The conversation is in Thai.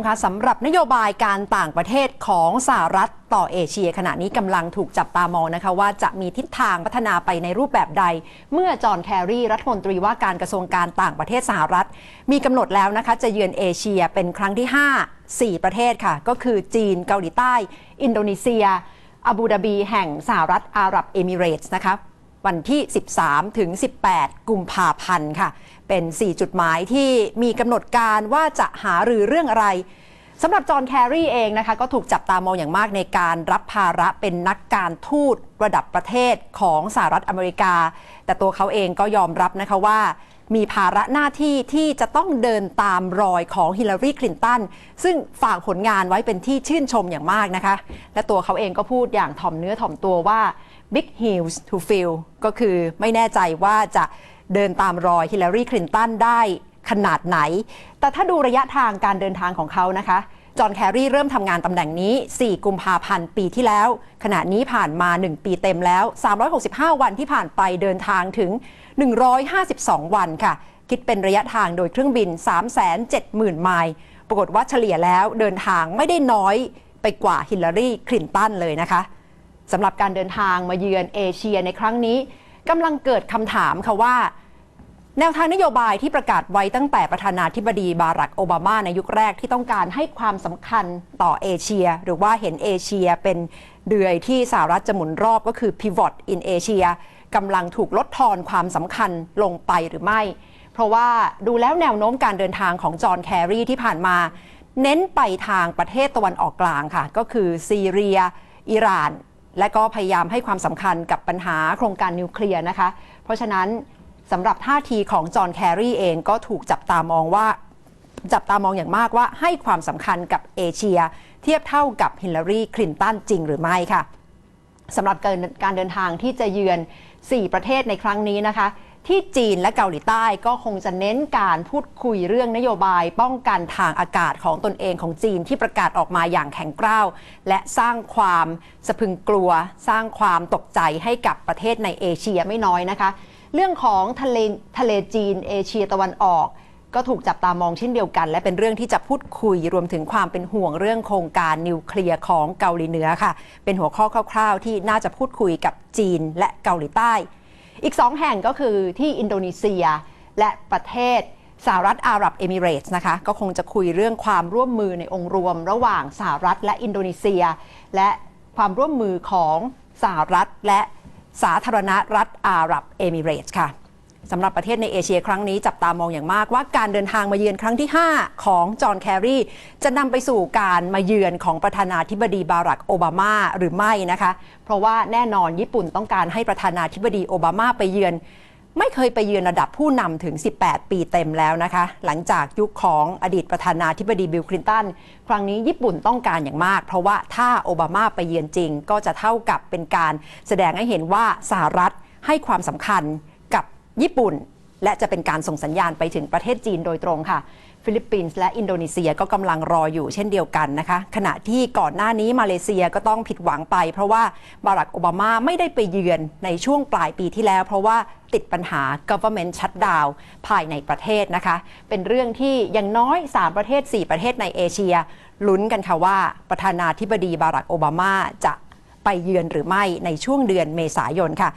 มคะสำหรับนโยบายการต่างประเทศของสหรัฐต่อเอเชีย ขณะนี้กำลังถูกจับตามองนะคะว่าจะมีทิศทางพัฒนาไปในรูปแบบใด เมื่อจอห์นแครีรัฐมนตรีว่าการกระทรวงการต่างประเทศสหรัฐ มีกำหนดแล้วนะคะจะเยือนเอเชียเป็นครั้งที่ 5 4 ประเทศค่ะ ก็คือจีน เกาหลีใต้ อินโดนีเซียอาบูดาบีแห่งสหรัฐอาหรับเอมิเรตส์นะคะ วันที่ 13 ถึง 18 กุมภาพันธ์ค่ะ เป็น 4 จุดหมายที่มีกำหนดการว่าจะหารือเรื่องอะไรสำหรับจอห์นแครีเองนะคะก็ถูกจับตามองอย่างมากในการรับภาระเป็นนักการทูตระดับประเทศของสหรัฐอเมริกา แต่ตัวเขาเองก็ยอมรับนะคะว่ามีภาระหน้าที่ที่จะต้องเดินตามรอยของฮิลลารีคลินตันซึ่งฝากผลงานไว้เป็นที่ชื่นชมอย่างมากนะคะ และตัวเขาเองก็พูดอย่างถ่อมเนื้อถ่อมตัวว่า big heels to fill ก็คือไม่แน่ใจว่าจะเดินตามรอยฮิลลารีคลินตันได้ขนาดไหน แต่ถ้าดูระยะทางการเดินทางของเขานะคะ จอห์นแครีเริ่มทำงานตำแหน่งนี้ 4 กุมภาพันธ์ปีที่แล้ว ขณะนี้ผ่านมา 1 ปีเต็มแล้ว 365 วันที่ผ่านไปเดินทางถึง 152 วันค่ะ คิดเป็นระยะทางโดยเครื่องบิน 370,000 ไมล์ปรากฏว่าเฉลี่ยแล้วเดินทางไม่ได้น้อยไปกว่าฮิลลารีคลินตันเลยนะคะ สำหรับการเดินทางมาเยือนเอเชียในครั้งนี้กำลังเกิดคำถามค่ะว่า แนวทางนโยบายที่ประกาศไว้ตั้งแต่ประธานาธิบดีบารักโอบามาในยุคแรกที่ต้องการให้ความสำคัญต่อเอเชีย หรือว่าเห็นเอเชียเป็นเดือยที่สหรัฐจะหมุนรอบก็คือ pivot in Asia กำลังถูกลดทอนความสำคัญลงไปหรือไม่ เพราะว่าดูแล้วแนวโน้มการเดินทางของจอห์นแครีที่ผ่านมา เน้นไปทางประเทศตะวันออกกลางค่ะ ก็คือซีเรีย อิหร่าน และก็พยายามให้ความสำคัญกับปัญหาโครงการนิวเคลียร์นะคะ เพราะฉะนั้นสำหรับท่าทีของจอห์นแครีเองก็ถูกจับตามองว่าจับตามองอย่างมากว่าให้ความสำคัญกับเอเชีย เทียบเท่ากับฮิลลารีคลินตันจริงหรือไม่ค่ะสำหรับการเดินทางที่จะเยือน 4 ประเทศในครั้งนี้นะคะ ที่จีนและเกาหลีใต้ก็คงจะเน้นการพูดคุยเรื่องนโยบายป้องกันทางอากาศของตนเองของจีนที่ประกาศออกมาอย่างแข็งกร้าว และสร้างความสะพึงกลัว สร้างความตกใจให้กับประเทศในเอเชียไม่น้อยนะคะ เรื่องของทะเลทะเลจีนเอเชียตะวันออกก็ถูกจับตามองเช่นเดียวกัน และเป็นเรื่องที่จะพูดคุยรวมถึงความเป็นห่วงเรื่องโครงการนิวเคลียร์ของเกาหลีเหนือค่ะ เป็นหัวข้อคร่าว ๆ ที่น่าจะพูดคุยกับจีนและเกาหลีใต้ อีกสองแห่งก็คือที่อินโดนีเซียและประเทศสหรัฐอาหรับเอมิเรตส์นะคะก็คงจะคุยเรื่องความร่วมมือในองค์รวม ระหว่างสหรัฐและอินโดนีเซีย และความร่วมมือของสหรัฐและสาธารณรัฐอาหรับเอมิเรตส์ค่ะ สำหรับประเทศในเอเชียครั้งนี้จับตามองอย่างมากว่าการเดินทางมาเยือนครั้งที่ 5 ของจอห์นแครีจะนำไปสู่การมาเยือนของประธานาธิบดีบารักโอบามาหรือไม่นะคะ เพราะว่าแน่นอนญี่ปุ่นต้องการให้ประธานาธิบดีโอบามาไปเยือน ไม่เคยไปเยือนระดับผู้นำถึง 18 ปีเต็มแล้วนะคะ หลังจากยุคของอดีตประธานาธิบดีบิลคลินตันครั้งนี้ญี่ปุ่นต้องการอย่างมาก เพราะว่าถ้าโอบามาไปเยือนจริง ก็จะเท่ากับเป็นการแสดงให้เห็นว่าสหรัฐให้ความสำคัญ ญี่ปุ่น และจะเป็นการส่งสัญญาณไปถึงประเทศจีนโดยตรงค่ะ ฟิลิปปินส์และอินโดนีเซียก็กำลังรออยู่เช่นเดียวกันนะคะ ขณะที่ก่อนหน้านี้มาเลเซียก็ต้องผิดหวังไป เพราะว่าบารักโอบามาไม่ได้ไปเยือนในช่วงปลายปีที่แล้ว เพราะว่าติดปัญหา government shutdown ภายในประเทศนะคะ เป็นเรื่องที่ยังน้อย 3 ประเทศ 4 ประเทศในเอเชีย ลุ้นกันค่ะว่าประธานาธิบดีบารักโอบามาจะไปเยือนหรือไม่ในช่วงเดือนเมษายนค่ะ